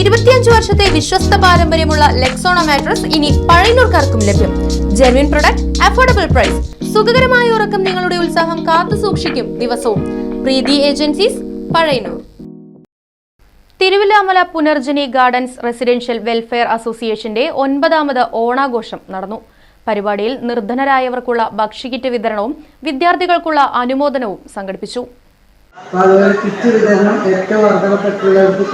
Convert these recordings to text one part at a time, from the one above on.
ഇരുപത്തിയഞ്ച് വർഷത്തെ വിശ്വസ്ത പാരമ്പര്യമുള്ള ലെക്സോണ മാട്രസ് ഇനി പഴയനൂർക്കാർക്കും ലഭ്യം. ജെർവിൻ പ്രൊഡക്റ്റ് അഫോർഡബിൾ പ്രൈസ് സുഖകരമായ ഉറക്കം നിങ്ങളുടെ ഉത്സാഹം കാത്തു സൂക്ഷിക്കും ദിവസവും. Preethi agencies Pazhayannur Thiruvilwamala Punarjani gardens residential welfare അസോസിയേഷന്റെ ഒൻപതാമത് ഓണാഘോഷം നടന്നു. പരിപാടിയിൽ നിർധനരായവർക്കുള്ള ഭക്ഷ്യക്കിറ്റ് വിതരണവും വിദ്യാർത്ഥികൾക്കുള്ള അനുമോദനവും സംഘടിപ്പിച്ചു. കിറ്റ് വിതരണം ഏറ്റവും അർഹതപ്പെട്ടുള്ളവർക്ക്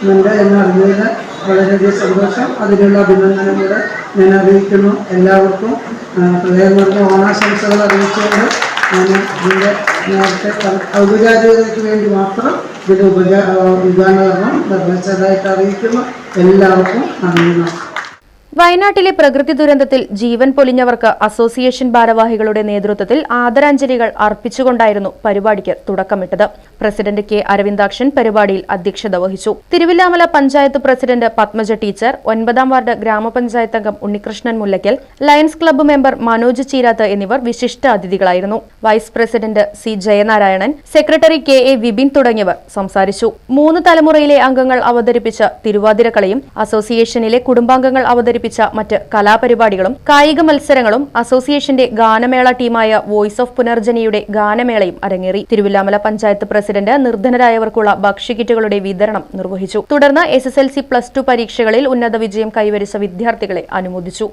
കൊടുക്കാനുണ്ട് എന്നറിഞ്ഞതിൽ വളരെയധികം സന്തോഷം. അതിനുള്ള അഭിനന്ദനം കൂടെ ഞാൻ അറിയിക്കുന്നു. എല്ലാവർക്കും ആ, ഹൃദയം നിറഞ്ഞ ഓണാശംസകൾ അറിയിച്ചുകൊണ്ട് ഞാൻ ഇതിന്റെ നേരത്തെ ഔപചാരികതയ്ക്ക് വേണ്ടി മാത്രം ഇതിന്റെ ഉപചാ ഉദാഹരണം നിർമ്മിച്ചതായിട്ട് അറിയിക്കുന്നു. എല്ലാവർക്കും നന്ദി നമസ്കാരം. വയനാട്ടിലെ പ്രകൃതി ദുരന്തത്തിൽ ജീവൻ പൊലിഞ്ഞവർക്ക് അസോസിയേഷൻ ഭാരവാഹികളുടെ നേതൃത്വത്തിൽ ആദരാഞ്ജലികൾ അർപ്പിച്ചുകൊണ്ടായിരുന്നു പരിപാടിക്ക് തുടക്കമിട്ടത്. പ്രസിഡന്റ് കെ അരവിന്ദാക്ഷൻ പരിപാടിയിൽ അധ്യക്ഷത വഹിച്ചു. തിരുവില്ലാമല പഞ്ചായത്ത് പ്രസിഡന്റ് പത്മജ ടീച്ചർ ഒൻപതാം വാർഡ് ഗ്രാമപഞ്ചായത്ത് അംഗം Unnikrishnan Mullakkal lions club member Manoj Cheerath എന്നിവർ വിശിഷ്ട അതിഥികളായിരുന്നു. Vice president C Jayanarayanan secretary K A Vipin തുടങ്ങിയവർ സംസാരിച്ചു. മൂന്ന് തലമുറയിലെ അംഗങ്ങൾ അവതരിപ്പിച്ച തിരുവാതിരക്കളയും അസോസിയേഷനിലെ കുടുംബാംഗങ്ങൾ അവതരിപ്പിച്ച മറ്റ് കലാപരിപാടികളും കായിക മത്സരങ്ങളും അസോസിയേഷന്റെ ഗാനമേള ടീമായ വോയിസ് ഓഫ് പുനർജനിയുടെ ഗാനമേളയും അരങ്ങേറി. തിരുവില്ലാമല പഞ്ചായത്ത് പ്രസിഡന്റ് നിർധനരായവർക്കുള്ള ഭക്ഷ്യകിറ്റുകളുടെ വിതരണം നിർവഹിച്ചു. തുടർന്ന് S S L C plus two പരീക്ഷകളിൽ ഉന്നത വിജയം കൈവരിച്ച വിദ്യാർത്ഥികളെ അനുമോദിച്ചു.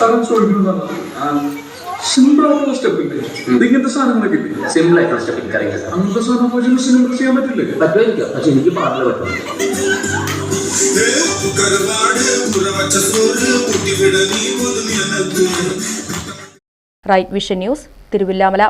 സ്ഥലം ചോദിക്കുന്നത് സിമ്പിളായിട്ടുള്ള സ്റ്റെപ്പ് ഇല്ലേ? ഇങ്ങനത്തെ സാധനങ്ങളൊക്കെ ഇല്ലേ സിമ്പിൾ ആയിട്ടുള്ള സ്റ്റെപ്പ് എനിക്കറിയില്ല സാർ അങ്ങനത്തെ സാധനം സിമ്പിൾ ചെയ്യാൻ പറ്റില്ലേ? പക്ഷെ എനിക്ക് പാടില്ല പറ്റും. Right vision news Thiruvilwamala